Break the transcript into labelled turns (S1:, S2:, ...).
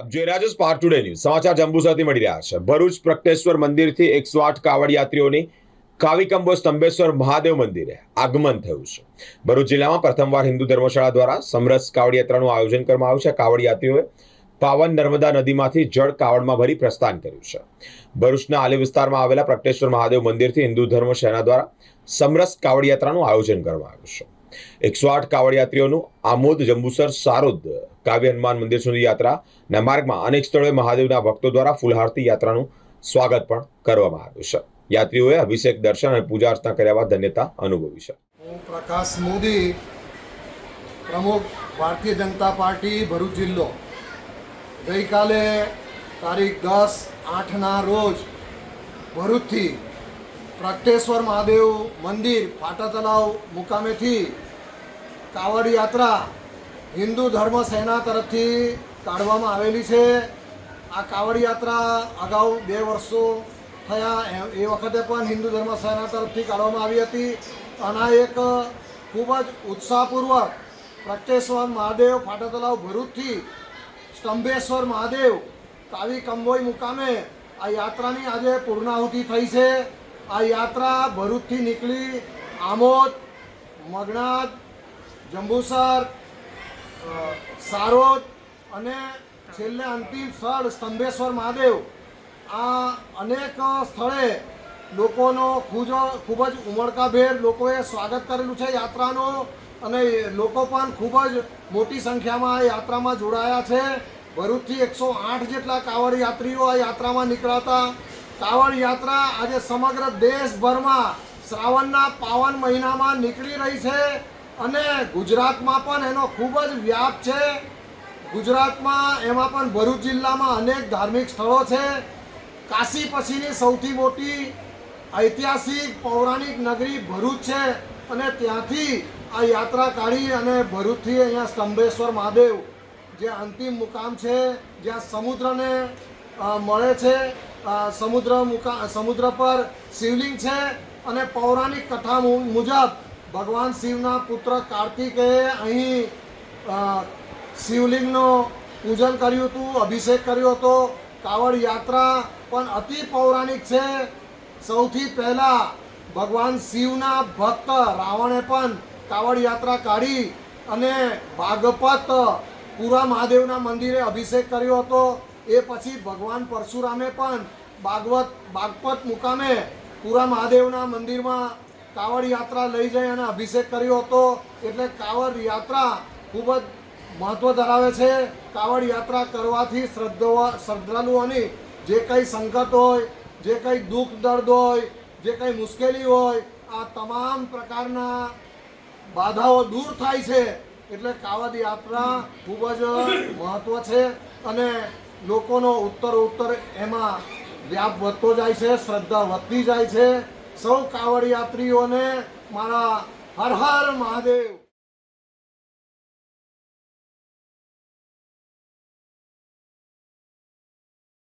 S1: જોઈ રહ્યા છો સ્પાર ટુડે ન્યૂઝ સમાચાર જંબુસરથી મળી રહ્યા છે ભરૂચ પ્રગટેશ્વર મંદિરથી એકસો આઠ કાવડ યાત્રીઓની કાવિકંબો સ્તંભેશ્વર મહાદેવ મંદિરે આગમન થયું છે। ભરૂચ જિલ્લામાં પ્રથમવાર હિન્દુ ધર્મશાળા દ્વારા સમરસ કાવડ યાત્રાનું આયોજન કરવામાં આવ્યું છે। કાવડ યાત્રીઓએ પાવન નર્મદા નદીમાંથી જળ કાવડમાં ભરી પ્રસ્થાન કર્યું છે। ભરૂચના આલી વિસ્તારમાં આવેલા પ્રગટેશ્વર મહાદેવ મંદિરથી હિન્દુ ધર્મ સેના દ્વારા સમરસ કાવડ યાત્રાનું આયોજન કરવામાં આવ્યું છે। એકસો આઠ કાવડ યાત્રીઓનું આમોદ, જંબુસર, સારોદ, કાવ્ય હનુમાન મંદિર સુધી યાત્રાના માર્ગમાં અનેક સ્થળોએ મહાદેવના ભક્તો દ્વારા ફૂલહારતી યાત્રાનું સ્વાગત પણ કરવામાં આવ્યું છે. યાત્રીઓએ અભિષેક, દર્શન અને પૂજા અર્ચના કર્યા બાદ ધન્યતા અનુભવી છે.
S2: પ્રકાશ મોદી, પ્રમુખ ભારતીય જનતા પાર્ટી, ભરૂચ જિલ્લો. ગઈકાલે તારીખ દસ આઠના રોજ ભરૂચથી પ્રગટેશ્વર મહાદેવ મંદિર ફાટા તલાવ મુકામેથી કાવડ યાત્રા હિન્દુ ધર્મ સેના તરફથી કાઢવામાં આવેલી છે. આ કાવડ યાત્રા અગાઉ બે વર્ષો થયા. એ- વખતે પણ હિન્દુ ધર્મ સેના તરફથી કાઢવામાં આવી હતી. અને એક ખૂબ જ ઉત્સાહપૂર્વક પ્રગટેશ્વર મહાદેવ ફાટા તલાવ ભરૂચથી સ્તંભેશ્વર મહાદેવ, કાવી કંબોઈ મુકામે આ યાત્રાની આજે પૂર્ણાહુતિ થઈ છે. આ યાત્રા ભરૂચથી નીકળી આમોદ મગનાથ જંબુસર સારોદ અને છેલ્લે અંતિમ સ્થળ સ્તંભેશ્વર મહાદેવ. આ અનેક સ્થળે લોકોનો ખૂબ ખૂબ જ ઉમળકાભેર લોકોએ સ્વાગત કરેલું છે યાત્રાનો અને લોકો પણ ખૂબ જ મોટી સંખ્યામાં આ યાત્રામાં જોડાયા છે. ભરૂચથી એકસો આઠ જેટલા કાવડ યાત્રીઓ આ યાત્રામાં નીકળાતા કાવડ યાત્રા આજે સમગ્ર દેશભરમાં શ્રાવણના પાવન મહિનામાં નીકળી રહી છે અને ગુજરાતમાં પણ એનો ખૂબ જ વ્યાપ છે. ગુજરાતમાં એમાં પણ ભરૂચ જિલ્લામાં અનેક ધાર્મિક સ્થળો છે. કાશી પછીની સૌથી મોટી ઐતિહાસિક પૌરાણિક નગરી ભરૂચ છે અને ત્યાંથી આ યાત્રા કાઢી અને ભરૂચથી અહીંયા સ્તંભેશ્વર મહાદેવ જે અંતિમ મુકામ છે, જ્યાં સમુદ્રને મળે છે. સમુદ્ર મુકા સમુદ્ર પર શિવલિંગ છે અને પૌરાણિક કથા મુજબ ભગવાન શિવના પુત્ર કાર્તિકેય અહીં શિવલિંગનો પૂજન કર્યું હતું, અભિષેક કર્યો હતો. કાવડ યાત્રા પણ અતિ પૌરાણિક છે. સૌથી પહેલાં ભગવાન શિવના ભક્ત રાવણે પણ કાવડ યાત્રા કાઢી અને ભાગપત પુરા મહાદેવના મંદિરે અભિષેક કર્યો હતો. એ પછી ભગવાન પરશુરામે પણ ભાગવત બાગપત મુકામે પુરા મહાદેવના મંદિરમાં કાવડ યાત્રા લઈ જઈ અને અભિષેક કર્યો હતો. એટલે કાવડ યાત્રા ખૂબ જ મહત્ત્વ ધરાવે છે. કાવડ યાત્રા કરવાથી શ્રદ્ધા શ્રદ્ધાળુઓની જે કંઈ સંકટ હોય, જે કંઈ દુઃખ, દર્દ હોય, જે કંઈ મુશ્કેલી હોય, આ તમામ પ્રકારના બાધાઓ દૂર થાય છે. એટલે કાવડ યાત્રા ખૂબ જ મહત્ત્વ છે અને લોકોનો ઉત્તર ઉત્તર એમાં વ્યાપ વધતો જાય છે, શ્રદ્ધા વધતી જાય છે. સૌ કાવડ યાત્રીઓને મારા હર હર મહાદેવ.